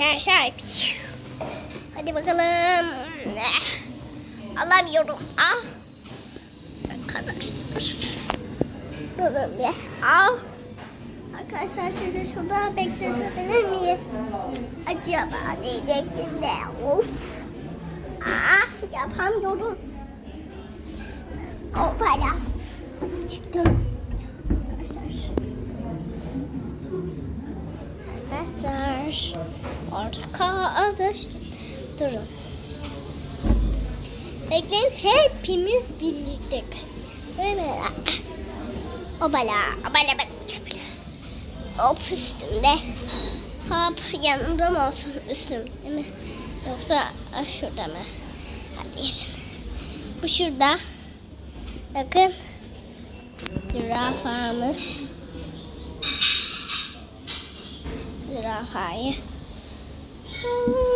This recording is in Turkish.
Arkadaşlar. Hadi bakalım. Alamıyorum. Al. Arkadaşlar. Durun bir. Al. Arkadaşlar sizi şurada bekletebilir miyim? Acaba diyecektim de. Of. Ah yapamıyorum. Hoppala. Çıktım. Arkadaşlar. Arkadaşlar. Arkadaşlar. Durun. Bekleyin hepimiz birlikte. Böyle. Obala. Obala. Obala. Hop üstümde. Hop yanımda mı olsun üstüm değil mi? Yoksa şurada mı? Hadi. Bu şurada. Bakın. Zürafamız. Zürafayı Uhum.